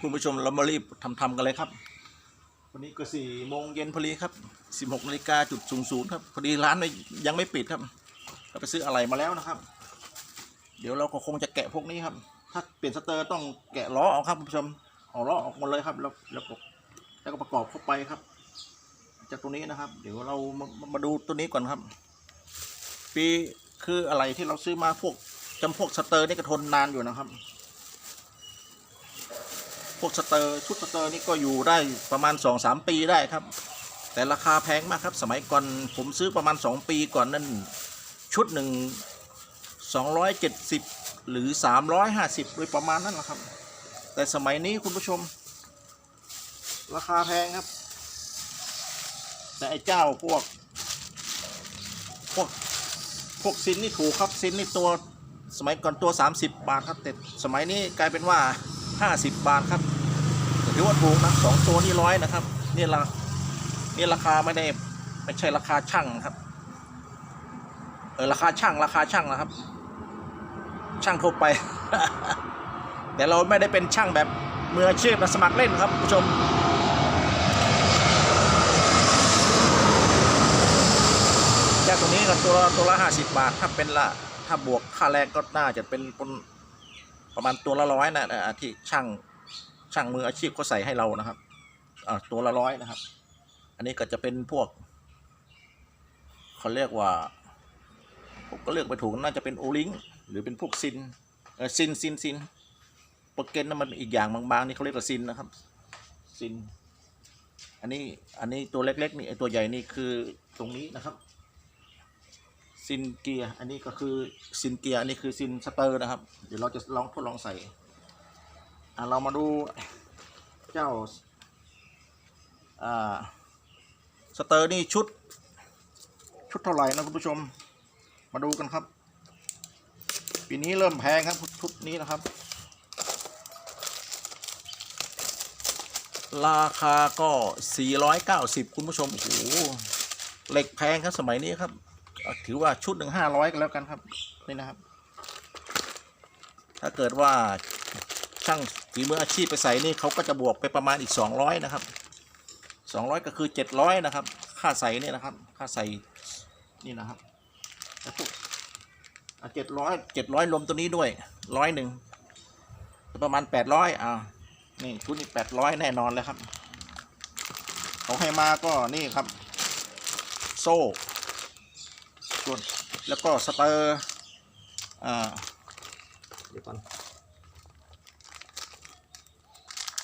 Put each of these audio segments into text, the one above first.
คุณผู้ชมเรามารีบทำทำๆกันเลยครับ วันนี้ก็สี่โมงเย็นพอดีครับสิบหกนาฬิกาจุดศูนย์ศูนย์ครับพอดีร้านยังไม่ปิดครับ เราไปซื้ออะไรมาแล้วนะครับ เดี๋ยวเราก็คงจะแกะพวกนี้ครับ ถ้าเปลี่ยนสเตอร์ต้องแกะล้อออกครับคุณผู้ชมเอาล้อออกหมดเลยครับ แล้วแล้วก็แล้วก็ประกอบเข้าไปครับ จากตัวนี้นะครับ เดี๋ยวเรามามามาดูตัวนี้ก่อนครับ ปีคืออะไรที่เราซื้อมาพวกจำพวกสเตอร์นี่ก็ทนนานอยู่นะครับ พวกสเตอร์ชุดสเตอร์นี่ก็อยู่ได้ประมาณ2อสปีได้ครับ แต่ราคาแพงมากครับ สมัยก่อนผมซื้อประมาณ 2 ปีก่อนนั่นชุดหนึ่ง270 หรือ 350โดยประมาณนั้นแหละครับ แต่สมัยนี้คุณผู้ชม ราคาแพงครับ แต่ไอ้เจ้าพวก พวก พวกซินนี่ถูกครับซินนี่ตัวสมัยก่อนตัว 30 บาทครับแต่สมัยนี้กลายเป็นว่า 50 บาทครับถือว่าถูกนะสองตัวนี่ร้อยนะครับนี่ละนี่ราคาไม่ได้ไม่ใช่ราคาช่างครับ เออราคาช่างราคาช่างนะครับ ช่างทั่วไป แต่เราไม่ได้เป็นช่างแบบมืออาชีพนะสมัครเล่นครับคุณผู้ชมแค่ตัวนี้กับตัวตัวละห้าสิบบาท ถ้าเป็นละถ้าบวกค่าแรงก็น่าจะเป็น ประมาณตัวละร้อยนะที่ช่างช่างมืออาชีพเขาใส่ให้เรานะครับตัวละร้อยนะครับ อันนี้ก็จะเป็นพวกเขาเรียกว่าผมก็เลือกไปถูกน่าจะเป็นโอลิงหรือเป็นพวกซินเออซินซินซินโปรเกนนั่นมันอีกอย่างบางๆนี่เขาเรียกว่าซินนะครับซินอันนี้อันนี้ตัวเล็กๆนี่ตัวใหญ่นี่คือตรงนี้นะครับ ซินเกียร์อันนี้ก็คือซินเกียร์อันนี้คือซินสเตอร์นะครับ เดี๋ยวเราจะลองทดลองใส่อะเรามาดูเจ้าอ่าสเตอร์นี่ชุด ชุดเท่าไหร่นะคุณผู้ชม มาดูกันครับ ปีนี้เริ่มแพงครับชุดนี้นะครับ ราคาก็ 490 คุณผู้ชมโอ้โหเหล็กแพงครับสมัยนี้ครับ ถือว่าชุดหนึ่งห้าร้อยกันแล้วกันครับ นี่นะครับ ถ้าเกิดว่าช่างฝีมืออาชีพไปใส่นี่เขาก็จะบวกไปประมาณอีก200นะครับ200ก็คือ700นะครับ ค่าใส่นี่นะครับ ค่าใส่นี่นะครับเจ็ดร้อยเจ็ดร้อยรวมตัวนี้ด้วยร้อยหนึ่งประมาณ800อ่านี่ชุดนี้800แน่นอนเลยครับ เขาให้มาก็นี่ครับ โซ่ ส่วนแล้วก็สเตอร์อ่าเดี๋ยวก่อน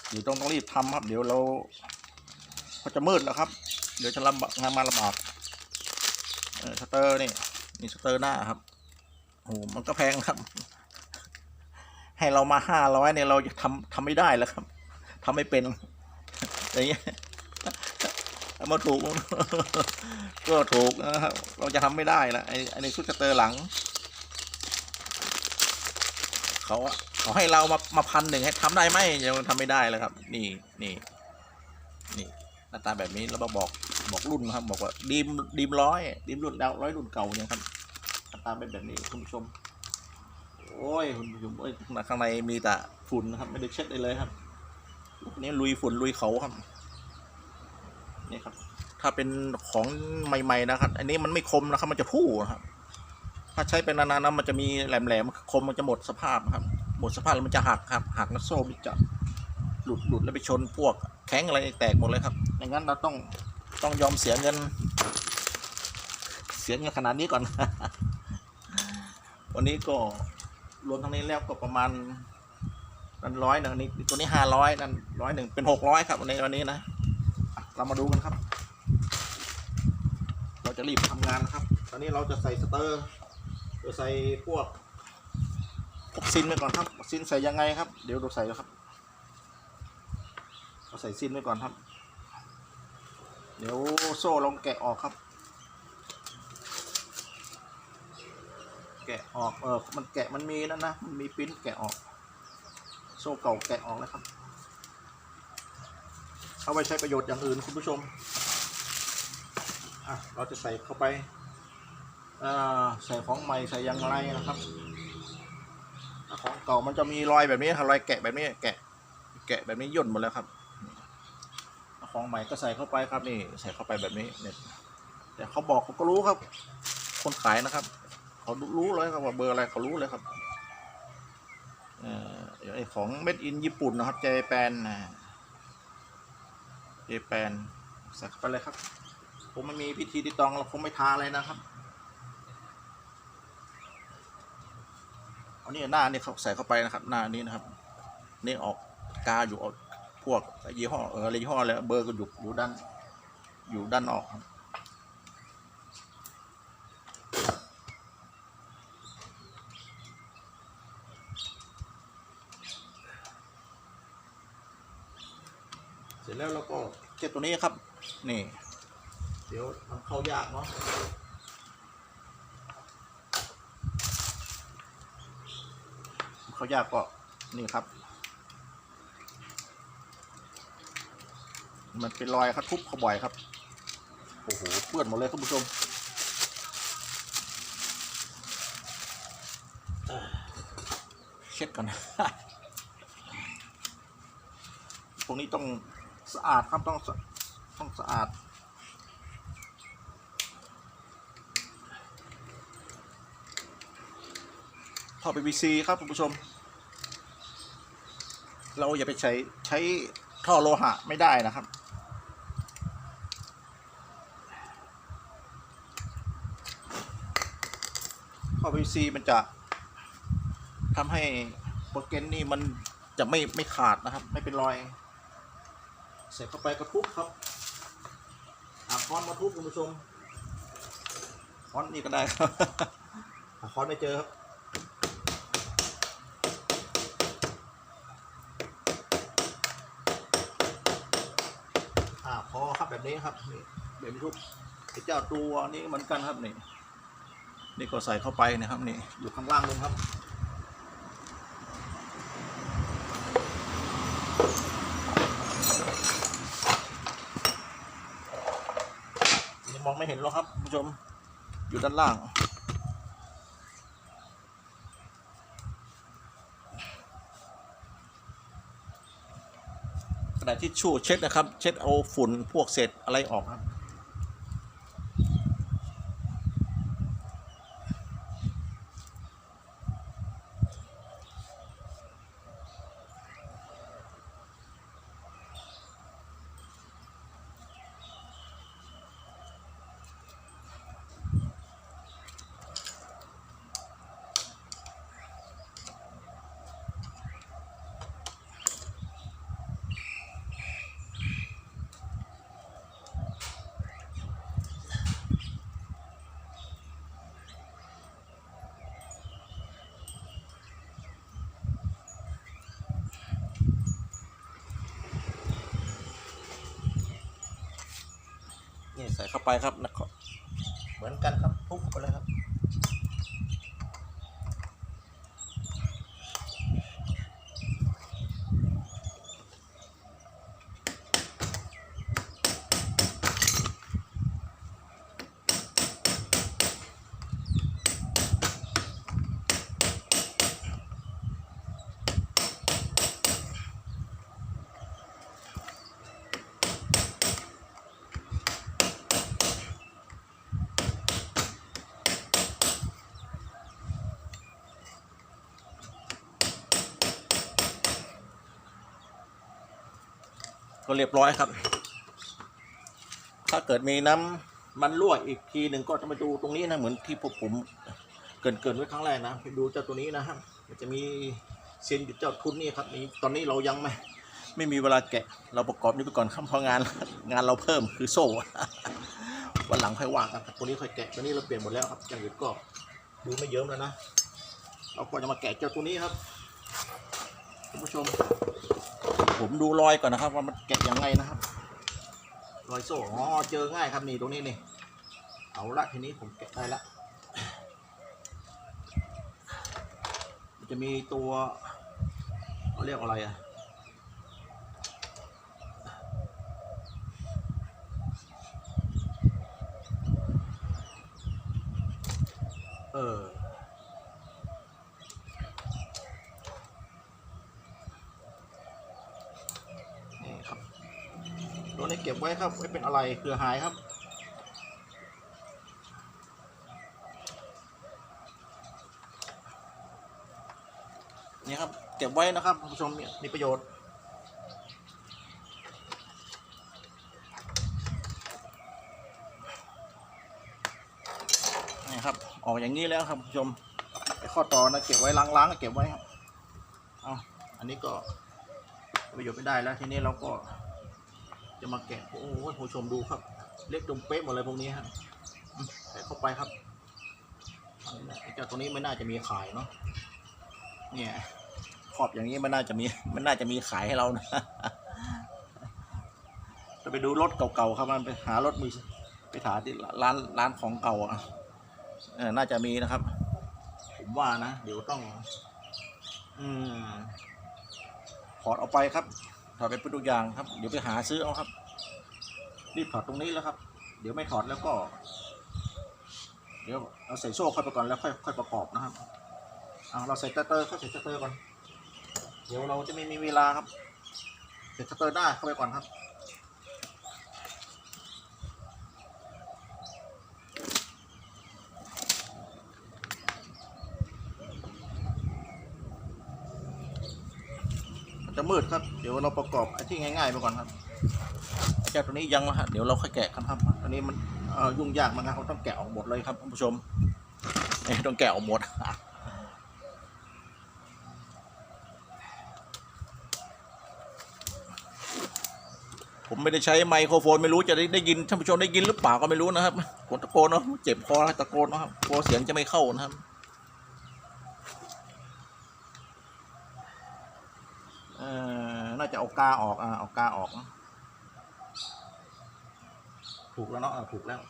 เดี๋ยวต้องต้องรีบทำครับ เดี๋ยวเราก็จะมืดแล้วครับ เดี๋ยวจะลำบากงานมาลำบากเออสเตอร์นี่นี่สเตอร์หน้าครับโอ้โหมันก็แพงครับ ให้เรามาห้าร้อยเนี่ยเราจะทำทำไม่ได้แล้วครับทำไม่เป็นอย่างเงี้ยเอา มาถูก ก็ถูกนะครับเราจะทำไม่ได้นะไอ้ไอ้ในชุดสเตอร์หลัง เขาเขาให้เรามามาพันหนึ่งให้ทำได้ไหมยังทำไม่ได้เลยครับ นี่นี่นี่หน้าตาแบบนี้แล้วมาบอกบอกรุ่นนะครับ บอกว่าดีมดีมร้อยดีมรุ่นดาวร้อยรุ่นเก่าเนี่ยครับหน้าตาเป็นแบบนี้คุณผู้ชม โอ้ยคุณผู้ชมโอ้ยข้างในมีแต่ฝุ่นนะครับ ไม่ได้เช็ดเลยครับนนี้ลุยฝุ่นลุยเขาครับ นี่ครับ ถ้าเป็นของใหม่ ๆ นะครับ อันนี้มันไม่คมนะครับ มันจะพู่นะครับ ถ้าใช้เป็นนานๆนะมันจะมีแหลมๆคมมันจะหมดสภาพครับ หมดสภาพแล้วมันจะหักครับ หักแล้วโซ่มันจะหลุดหลุดแล้วไปชนพวกแข้งอะไรแตกหมดเลยครับอย่างนั้นเราต้องต้องยอมเสียเงิน เสียเงินขนาดนี้ก่อน วันนี้ก็รวมทั้งนี้แล้วก็ประมาณนั้นร้อยหนึ่งนี่ตัวนี้ห้าร้อยนั่นร้อยหนึ่งเป็นหกร้อยครับวันนี้วันนี้นะ เรามาดูกันครับ เราจะรีบทำงานนะครับ ตอนนี้เราจะใส่สเตอร์จะใส่พวกพวกซินไปก่อนครับ ซินใส่ยังไงครับ เดี๋ยวเราใส่แล้วครับเราใส่ซินไว้ก่อนครับ เดี๋ยวโซ่ลองแกะออกครับ แกะออก เออ มันแกะมันมีนั่นนะ มันมีปิ้นแกะออก โซ่เก่าแกะออกแล้วครับ เอาไว้ใช้ประโยชน์อย่างอื่นคุณผู้ชมอะเราจะใส่เข้าไปใส่ของใหม่ใส่ยังไรนะครับ ของเก่ามันจะมีรอยแบบนี้ครับรอยแกะแบบนี้แกะ แกะแบบนี้ย่นหมดแล้วครับ ของใหม่ก็ใส่เข้าไปครับนี่ใส่เข้าไปแบบนี้เนี่ยแต่เขาบอกเขาก็รู้ครับ คนขายนะครับ เขารู้เลยครับว่าเบอร์อะไรเขารู้เลยครับเอ่อไอของเม็ดอินญี่ปุ่นนะครับเจแปนนะ เจแปนใส่เข้าไปเลยครับ ผมไม่มีพิธีติดตองเราคงไม่ทาอะไรนะครับเอานี่หน้านี่เขาใส่เข้าไปนะครับ หน้านี้นะครับ นี่ออกกาอยู่ออกพวกยี่ห้อเอออะไรยี่ห้ออะไรเบอร์ก็อยู่อยู่ด้านอยู่ด้านออกครับ ร็จแล้วเราก็เช็ดตัวนี้ครับ นี่ เดี๋ยวทำเข้ายากเนาะเข้ายากก็นี่ครับ มันเป็นรอยครับทุบเขาบ่อยครับโอ้โหเปื้อนหมดเลยคุณผู้ชมเอ่อเช็ดก่อน พวกนี้ต้อง สะอาดครับต้องต้องสะอาดท่อ PVC ครับคุณผู้ชม เราอย่าไปใช้ใช้ท่อโลหะไม่ได้นะครับท่อ PVC มันจะทำให้โปรเกนนี่มันจะไม่ไม่ขาดนะครับ ไม่เป็นรอย ใส่เข้าไปกระทุบครับอาค้อนมาทุบคุณผู้ชมค้อนนี่ก็ได้ครับหาค้อนไม่เจอครับอ่าพอครับแบบนี้ครับนี่แบบนี้ทุบไอ้เจ้าตัวนี้เหมือนกันครับนี่นี่ก็ใส่เข้าไปนะครับนี่อยู่ข้างล่างนึงครับ นี่มอง ไม่เห็นหรอกครับคุณผู้ชมอยู่ด้านล่าง กระดาษทิชชู่เช็ดนะครับ เช็ดเอาฝุ่นพวกเศษอะไรออกครับ ส่เข้าไปครับนะครับ เหมือนกันครับทุบเข้าไปเลยครับ ก็เรียบร้อยครับ ถ้าเกิดมีน้ำมันรั่วอีกทีหนึ่งก็จะมาดูตรงนี้นะเหมือนที่ผมเกินเกินไว้ครั้งแรกนะไปดูเจ้าตัวนี้นะครับมันจะมีเซียนอยู่เจ้าทุนนี่ครับนี่ตอนนี้เรายังไม่ไม่มีเวลาแกะเราประกอบนี้ไปก่อนครับเพราะงานงานเราเพิ่มคือโซ่วันหลังค่อยว่ากันตัวนี้ค่อยแกะตัวนี้เราเปลี่ยนหมดแล้วครับอย่างอื่นก็ดูไม่เยิ้มแล้วนะ เราก็จะมาแกะเจ้าตัวนี้ครับคุณผู้ชม ผมดูรอยก่อนนะครับ ว่ามันแกะยังไงนะครับ รอยโซ่อ๋อเจอง่ายครับนี่ตรงนี้นี่เอาละทีนี้ผมแกะได้ละมันจะมีตัวเขาเรียกอะไรอะเออ น นี้เก็บไว้ ครับไว้เป็นอะไรเผื่อหายครับนี่ครับเก็บไว้นะครับคุณผู้ชมมีประโยชน์นี่ครับออกอย่างนี้แล้วครับคุณผู้ชมไอ้ข้อต่อนะเก็บไว้ล้างๆเก็บไว้ครับเอาอันนี้ก็ประโยชน์ไม่ได้แล้วทีนี้เราก็ จะมาแกะโอ้โหผู้ชมดูครับ เล็กตรงเป๊ะหมดเลยพวกนี้ฮะอืมใส่เข้าไปครับไอเจ้าตัวนี้ไม่น่าจะมีขายเนาะเนี่ยขอบอย่างนี้มันน่าจะมีมันน่าจะมีขายให้เรานะจะไปดูรถเก่าๆครับมันไปหารถมือไปถาที่ร้านร้านของเก่าอะเออน่าจะมีนะครับ ผมว่านะ เดี๋ยวต้อง อืมถอดเอาไปครับ ถอดไปเป็นตัวอย่างครับ เดี๋ยวไปหาซื้อเอาครับ รีบถอดตรงนี้แล้วครับ เดี๋ยวไม่ถอดแล้วก็ เดี๋ยวเอาใส่โซ่ค่อยไปก่อนแล้วค่อยค่อยประกอบนะครับเอาเราใส่สเตอร์เข้าใส่สเตอร์ก่อน เดี๋ยวเราจะไม่มีเวลาครับใส่สเตอร์ได้เข้าไปก่อนครับ มืดครับ เดี๋ยวเราประกอบไอ้ที่ง่ายๆไปก่อนครับไอ้เจ้าตัวนี้ยังนะฮะเดี๋ยวเราค่อยแกะกันครับ อันนี้มันยุ่งยากมากครับเขาต้องแกะออกหมดเลยครับท่านผู้ชมเอ้ต้องแกะออกหมดผมไม่ได้ใช้ไมโครโฟนไม่รู้จะได้ได้ยินท่านผู้ชมได้ยินหรือเปล่าก็ไม่รู้นะครับกดตะโกนเนาะเจ็บคอตะโกนนะครับกลัวเสียงจะไม่เข้านะครับ อ่อน่าจะเอากาออกอ่าเอากาออกนะถูกแล้วเนาะเออถูกแล้ว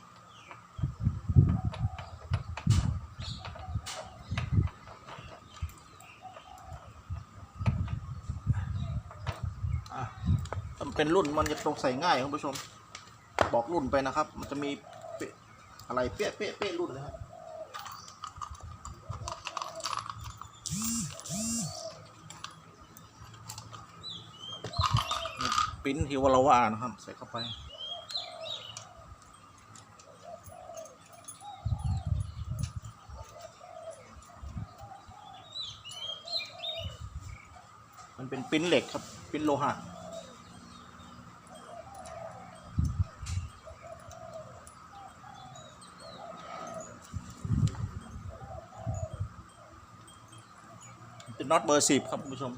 อะถ้ามันเป็นรุ่นมันจะตรงใส่ง่ายคุณผู้ชม บอกรุ่นไปนะครับ มันจะมีเป๊ะอะไรเป๊ะเป๊ะเป๊ะรุ่นเลยครับ ปิ้นฮิวลาวานะครับ ใส่เข้าไป มันเป็นปิ้นเหล็กครับ ปิ้นโลหะน็อตเบอร์สิบครับคุณผู้ชม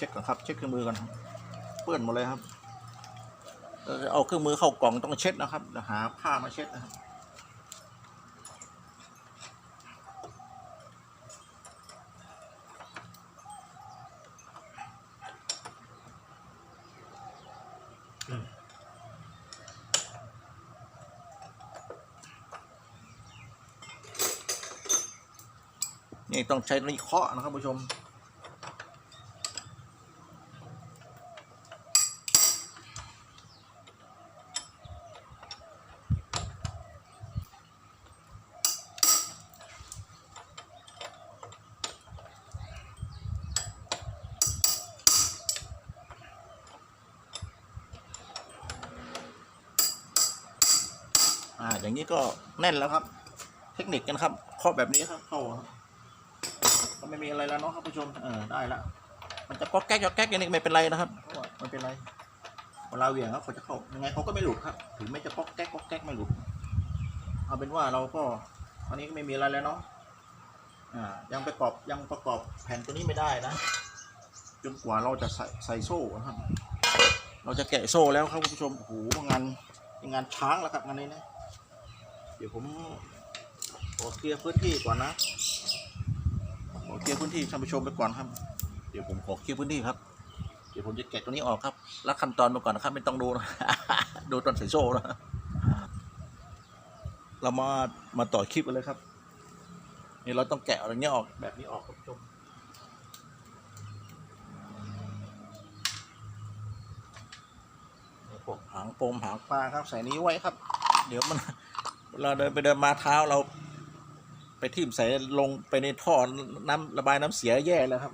ช็คก่อนครับ เช็คเครื่องมือก่อนเปื้อนหมดเลยครับเอาเครื่องมือเข้ากล่องต้องเช็ดนะครับหาผ้ามาเช็ดนะครับนี่ต้องใช้นี้เคาะนะครับผู้ชม แน่นแล้วครับ เทคนิคกันครับเคาะแบบนี้ครับเข้าครับก็ไม่มีอะไรแล้วเนาะครับผู้ชมเออได้ละมันจะก๊อกแก๊กก๊อกแก๊กอย่างนี้ไม่เป็นไรนะครับไม่เป็นไรเวลาเหวี่ยงครับเขาจะเข้ายังไงเขาก็ไม่หลุดครับ ถึงไม่จะก๊อกแก๊กก๊อกแก๊กไม่หลุดเอาเป็นว่าเราก็ตอนนี้ก็ไม่มีอะไรแล้วเนาะอ่ายังประกอบยังประกอบแผ่นตัวนี้ไม่ได้นะจนกว่าเราจะใส่ใส่โซ่ครับ เราจะแกะโซ่แล้วครับคุณผู้ชมโอ้โหงานงานช้างแล้วครับงานนี้นะ เดี๋ยวผมขอเคลียร์พื้นที่ก่อนนะขอเคลียร์พื้นที่ท่านผู้ชมไปก่อนครับ เดี๋ยวผมขอเคลียร์พื้นที่ครับ เดี๋ยวผมจะแกะตัวนี้ออกครับรัดขั้นตอนมาก่อนนะครับ ไม่ต้องดูนะดูตอนใส่โซ่นะเรามามาต่อคลิปกันเลยครับ นี่เราต้องแกะอะไรเงี้ยออกแบบนี้ออกครับชมพวกหางปมหางปลาครับ ใส่นี้ไว้ครับ เดี๋ยวมัน เราเดินไปเดินมาเท้าเรา ไปทิ่มใส่ลงไปในท่อน้ำระบายน้ำเสียแย่แล้วครับ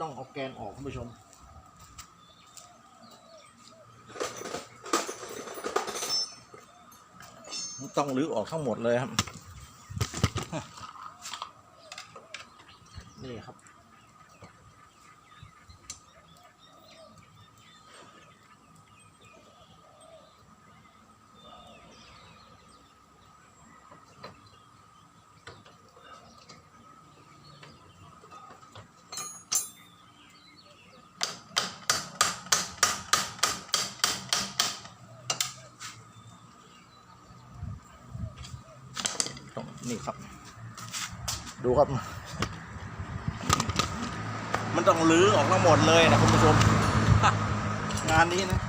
ต้องเอาแกนออกคุณผู้ชม ต้องรื้อออกทั้งหมดเลยครับ นี่ครับ ดูครับ มันต้องลื้อออกทั้งหมดเลยนะคุณผู้ชม งานนี้นะ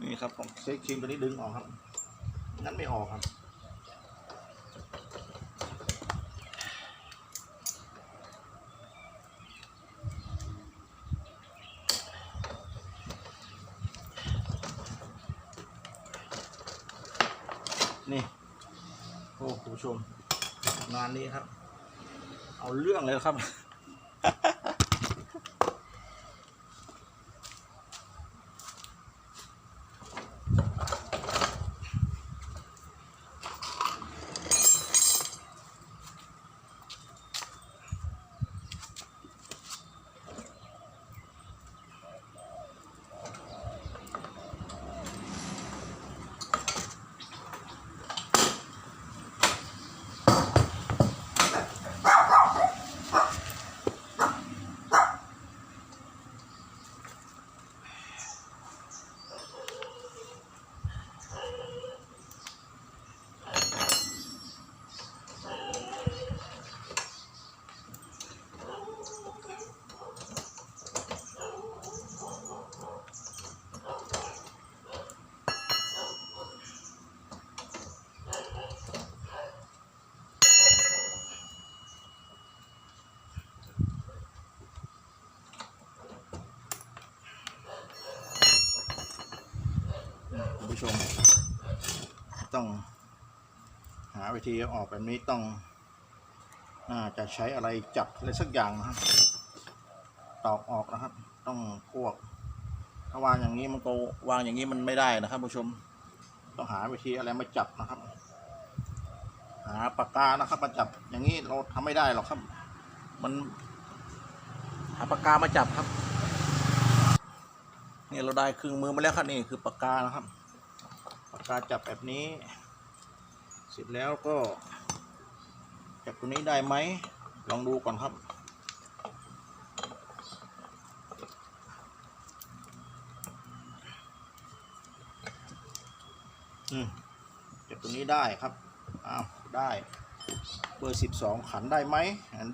นี่ครับผมใช้ครีมตัวนี้ดึงออกครับงั้นไม่ออกครับ นี่ โอ้คุณผู้ชมงานนี้ครับ เอาเรื่องเลยครับ ผู้ชม ต้อง หาวิธีออกแบบนี้ต้องน่าจะใช้อะไรจับอะไรสักอย่างนะครับตอกออกนะครับ ต้องพวก ถ้าวางอย่างนี้มันก็วางอย่างนี้มันไม่ได้นะครับผู้ชม ต้องหาวิธีอะไรมาจับนะครับ หาปากกานะครับมาจับอย่างนี้เราทำไม่ได้หรอกครับ มัน หาปากกามาจับครับนี่เราได้ครึ่งมือมาแล้วครับนี่คือปากกานะครับ การจับแบบนี้ เสร็จแล้วก็ จับตัวนี้ได้ไหม ลองดูก่อนครับ อืม จับตัวนี้ได้ครับ อ้าว ได้เบอร์สิบสองขันได้ไหม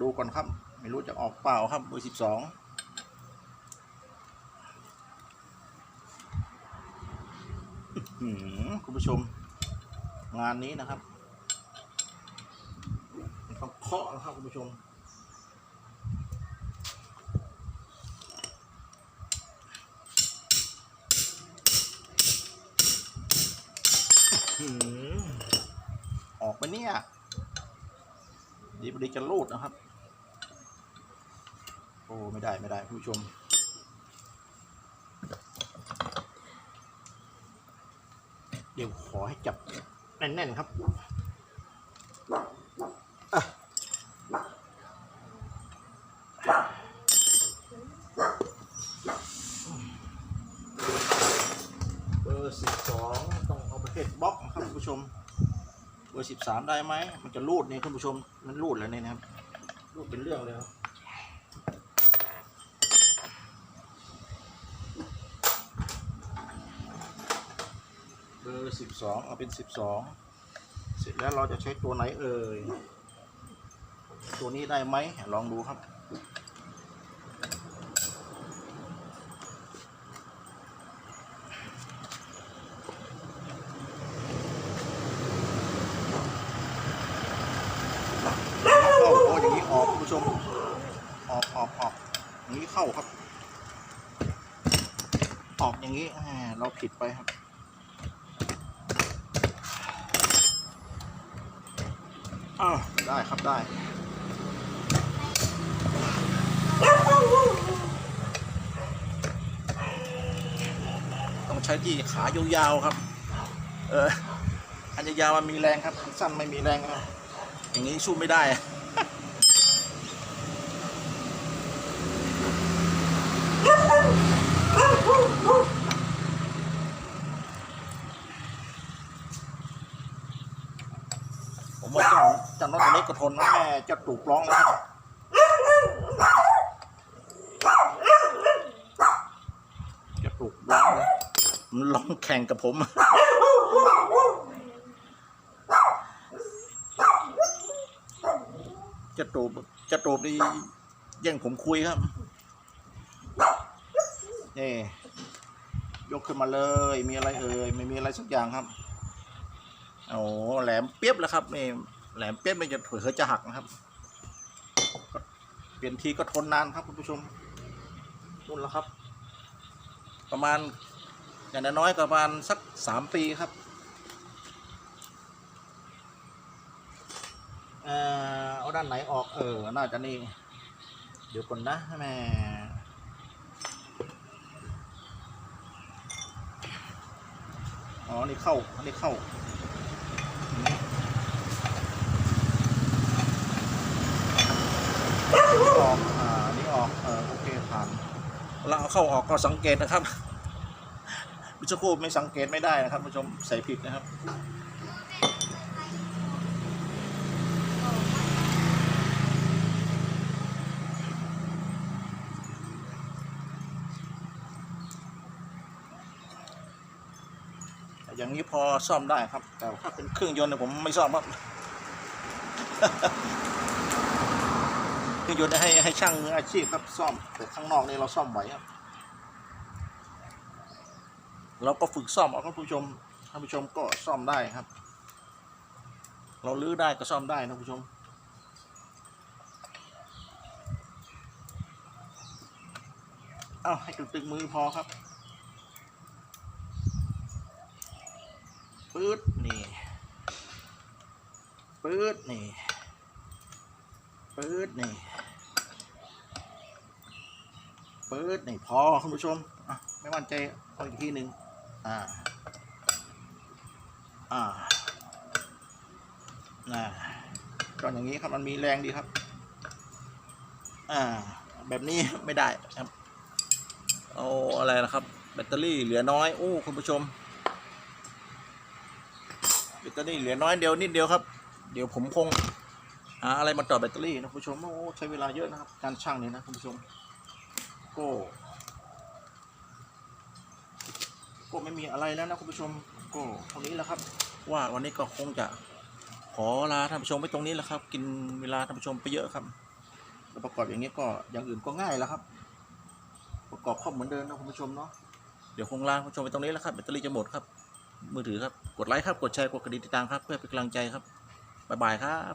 ดูก่อนครับ ไม่รู้จะออกเปล่าครับเบอร์สิบสอง คุณผู้ชม งานนี้นะครับต้องเคาะนะครับคุณผู้ชมออกไปเนี่ยดีบดีจะรูดนะครับ โอ้ ไม่ได้ ไม่ได้คุณผู้ชม ดี๋ยวขอให้จับแน่นๆครับเบอร์สิบสองต้องเอาไปเภทบล็อกนะครับคุณผู้ชม เบอร์สิบสามได้ไหม มันจะรูดเนี่ยคุณผู้ชม มันรูดแล้วเนี่ยนะครับ รูดเป็นเรื่องเลยครับ เบอร์ สิบสองเอาเป็นสิบสองเสร็จแล้วเราจะใช้ตัวไหนเอ่ย ตัวนี้ได้ไหมลองดูครับเข้าโอ้อย่างนี้ออกคุณผู้ชม ออกออกออกอย่างนี้เข้าครับ ออกอย่างนี้เราผิดไปครับ อ้าวได้ครับได้ต้องใช้ที่ขายาวๆครับ เอออันยาวๆมันมีแรงครับอันสั้นไม่มีแรงครับอย่างนี้สู้ไม่ได้ ผมว่าเจ้าเจ้า นนะแม่จะตูกร้องแล้วจะตูกร้องมันร้องแข่งกับผมจะตูบจะตูบนี่แย่งผมคุยครับ นี่ ยกขึ้นมาเลย มีอะไรเอ่ย ไม่มีอะไรสักอย่างครับ โอ้แหลมเปียบแล้วครับนี่ แหลมเปี้ยบไม่จะเผลอจะหักนะครับ เปลี่ยนทีก็ทนนานครับคุณผู้ชมนุ่นแล้วครับ ประมาณอย่างน้อยประมาณสักสามปีครับเอ่อเอาด้านไหนออกเออ น่าจะนี่ เดี๋ยวก่อนนะแม่อ๋อ นี่เข้าอันนี้เข้า นี่ออก อ่า นี่ออก เออโอเคผ่าน เข้าออกก็สังเกตนะครับมิชคูไม่สังเกตไม่ได้นะครับผู้ชมใส่ผิดนะครับอย่างนี้พอซ่อมได้ครับ แต่ถ้าเป็นเครื่องยนต์เนี่ยผมไม่ซ่อมครับเครื่องยนต์ให้ให้ช่างมืออาชีพครับซ่อมแต่ข้างนอกนี่เราซ่อมไหวครับ เราก็ฝึกซ่อมเอาครับผู้ชมท่านผู้ชมก็ซ่อมได้ครับ เราลื้อได้ก็ซ่อมได้นะผู้ชม เอาให้ตึงๆมือพอครับปื๊ดนี่ปื๊ดนี่ปื๊ดนี่ปื๊ดนี่พอคุณผู้ชม ไม่มั่นใจเอาอีกทีหนึ่ง อ่า อ่านะก็อย่างนี้ครับมันมีแรงดีครับ อ่า แบบนี้ไม่ได้ครับเอาอะไรนะครับ แบตเตอรี่เหลือน้อยโอ้คุณผู้ชมแบตเตอรี่เหลือน้อยเดียวนิดเดียวครับ เดี๋ยวผมคงหาอะไรมาต่อแบตเตอรี่นะคุณผู้ชมโอ้ใช้เวลาเยอะนะครับ การช่างนี่นะคุณผู้ชมก็ ก็ไม่มีอะไรแล้วนะคุณผู้ชมก็เท่านี้แหล้วครับ ว่าวันนี้ก็คงจะขอลาท่านผู้ชมไปตรงนี้แหล้วครับ กินเวลาท่านผู้ชมไปเยอะครับแล้วประกอบอย่างนี้ก็อย่างอื่นก็ง่ายแล้วครับ ประกอบครบเหมือนเดิมนะคุณผู้ชมเนาะเดี๋ยวคงลาคุณผู้ชมไปตรงนี้แล้วครับแบตเตอรี่จะหมดครับ มือถือครับกดไลค์ครับกดแชร์กดกระดิ่งติดตามครับ เพื่อเป็นกำลังใจครับบ๊ายบายครับ